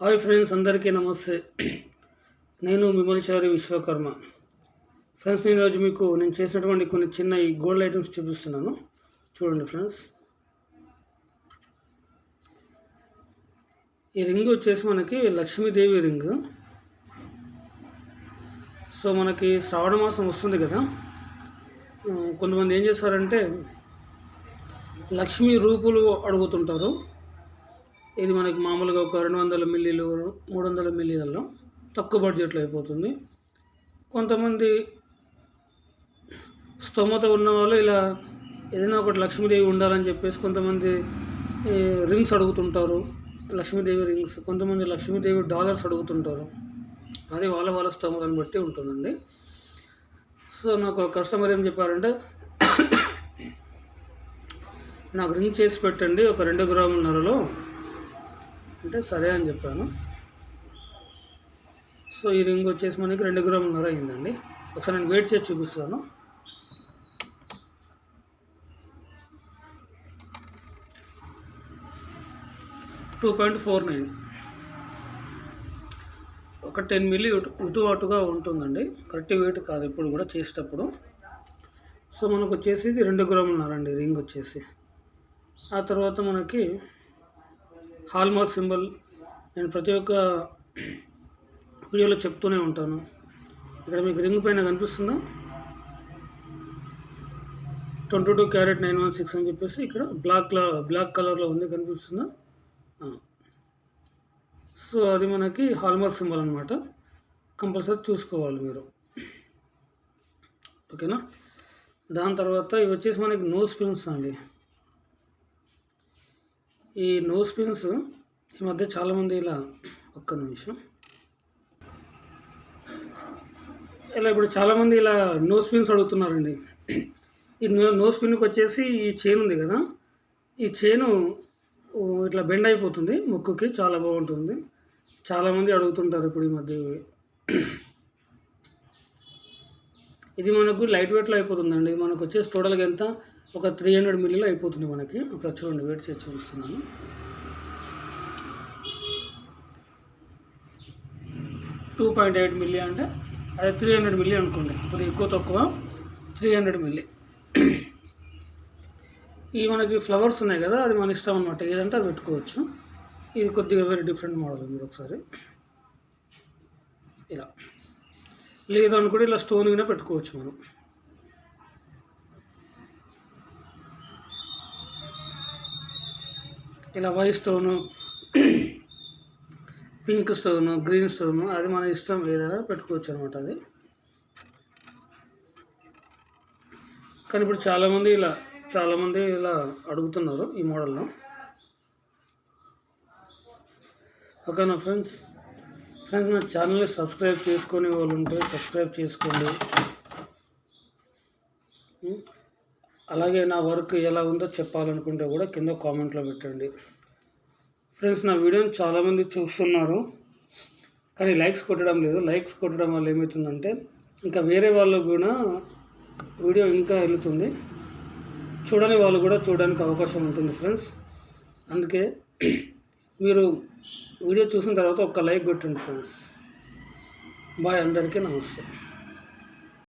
Hi friends అందరికీ నమస్తే. నేను మిమల్చారి విశ్వకర్మ. ఫ్రెండ్స్ నేను ఈరోజు మీకు నేను చేసినటువంటి కొన్ని చిన్న ఈ గోల్డ్ ఐటమ్స్ చూపిస్తున్నాను. చూడండి ఫ్రెండ్స్. ఈ రింగ్ వచ్చేసి మనకి లక్ష్మీదేవి రింగ్. సో మనకి శ్రావణ మాసం వస్తుంది కదా. కొంతమంది ఏం చేస్తారంటే లక్ష్మీ రూపులు అడుగుతుంటారు. ఇది మనకి మామూలుగా ఒక రెండు వందల మిల్లీలు మూడు వందల మిల్లీలలో తక్కువ బడ్జెట్లో అయిపోతుంది. కొంతమంది స్తోమత ఉన్న వాళ్ళు ఇలా ఏదైనా ఒకటి లక్ష్మీదేవి ఉండాలని చెప్పేసి కొంతమంది రింగ్స్ అడుగుతుంటారు. లక్ష్మీదేవి రింగ్స్ కొంతమంది లక్ష్మీదేవి డాలర్స్ అడుగుతుంటారు. అది వాళ్ళ వాళ్ళ స్తోమతను బట్టి ఉంటుందండి. సో నాకు ఒక కస్టమర్ ఏం చెప్పారంటే నాకు రింగ్ చేసి పెట్టండి ఒక రెండు గ్రాములన్నరలో అంటే సరే అని చెప్పాను. సో ఈ రింగ్ వచ్చేసి మనకి రెండు గ్రాములన్నర అయిందండి. ఒకసారి నేను వెయిట్ చేసి చూపిస్తాను. Two point four nine. ఒక టెన్ మిల్లీ ఇటు ఇటు అటుగా ఉంటుందండి. కరెక్ట్ వెయిట్ కాదు ఇప్పుడు కూడా చేసేటప్పుడు. సో మనకు వచ్చేసి ఇది రెండు గ్రాములున్నారండి రింగ్ వచ్చేసి. ఆ తర్వాత మనకి హాల్మార్క్ సింబల్ నేను ప్రతి ఒక్క వీడియోలో చెప్తూనే ఉంటాను. ఇక్కడ మీకు రింగ్ పైన కనిపిస్తుందా? Twenty two carat nine one six అని చెప్పేసి ఇక్కడ బ్లాక్ బ్లాక్ కలర్లో ఉంది కనిపిస్తుందా? సో అది మనకి హాల్మార్క్ సింబల్ అనమాట కంపల్సరీ చూసుకోవాలి మీరు. ఓకేనా? దాని తర్వాత ఇవి వచ్చేసి మనకి నోస్ పిన్స్ అండి. ఈ నోస్ పిన్స్ ఈ మధ్య చాలామంది ఇలా ఒక్క నిమిషం. ఇలా ఇప్పుడు చాలామంది ఇలా నోస్ పిన్స్ అడుగుతున్నారండి. ఈ నో నోస్ పిన్కి వచ్చేసి ఈ చైన్ ఉంది కదా ఈ చైను ఇట్లా బెండ్ అయిపోతుంది ముక్కుకి చాలా బాగుంటుంది. చాలామంది అడుగుతుంటారు ఇప్పుడు ఈ మధ్య ఇది మనకు లైట్ వెయిట్లో అయిపోతుందండి. ఇది మనకు వచ్చేసి టోటల్గా ఎంత? ఒక త్రీ హండ్రెడ్ మిల్లీలో అయిపోతుంది మనకి. ఒకసారి చూడండి వెయిట్ చేసి చూపిస్తున్నాను. టూ పాయింట్ ఎయిట్ మిల్లీ అంటే అది త్రీ హండ్రెడ్ మిల్లీ అనుకోండి. ఇప్పుడు ఎక్కువ తక్కువ త్రీ హండ్రెడ్ మిల్లీ. ఈ మనకి ఫ్లవర్స్ ఉన్నాయి కదా అది మన ఇష్టం అనమాట ఏదంటే అది పెట్టుకోవచ్చు. ఇది కొద్దిగా వేరే డిఫరెంట్ మోడల్ మీరు ఒకసారి. ఇలా. లేదనుకోండి ఇలా స్టోన్ కూడా పెట్టుకోవచ్చు మనం. ఇలా white stone pink stone green stone అది మన ఇష్టం ఏదైనా పెట్టుకోవచ్చు అనమాట అది. కానీ ఇప్పుడు చాలామంది ఇలా చాలామంది ఇలా అడుగుతున్నారు ఈ మోడల్లో ఓకేనా ఫ్రెండ్స్? ఫ్రెండ్స్ నా ఛానల్ని సబ్స్క్రైబ్ చేసుకునే వాళ్ళు ఉంటే సబ్స్క్రైబ్ చేసుకోండి. అలాగే నా వర్క్ ఎలా ఉందో చెప్పాలనుకుంటే కూడా కింద కామెంట్లో పెట్టండి. ఫ్రెండ్స్ నా వీడియోని చాలామంది చూస్తున్నారు. కానీ లైక్స్ కొట్టడం లేదు. లైక్స్ కొట్టడం వల్ల ఏమవుతుందంటే ఇంకా వేరే వాళ్ళు కూడా వీడియో ఇంకా వెళుతుంది. చూడని వాళ్ళు కూడా చూడడానికి అవకాశం ఉంటుంది ఫ్రెండ్స్. అందుకే మీరు వీడియో చూసిన తర్వాత ఒక్క లైక్ కొట్టండి ఫ్రెండ్స్. బాయ్ అందరికీ నమస్తే.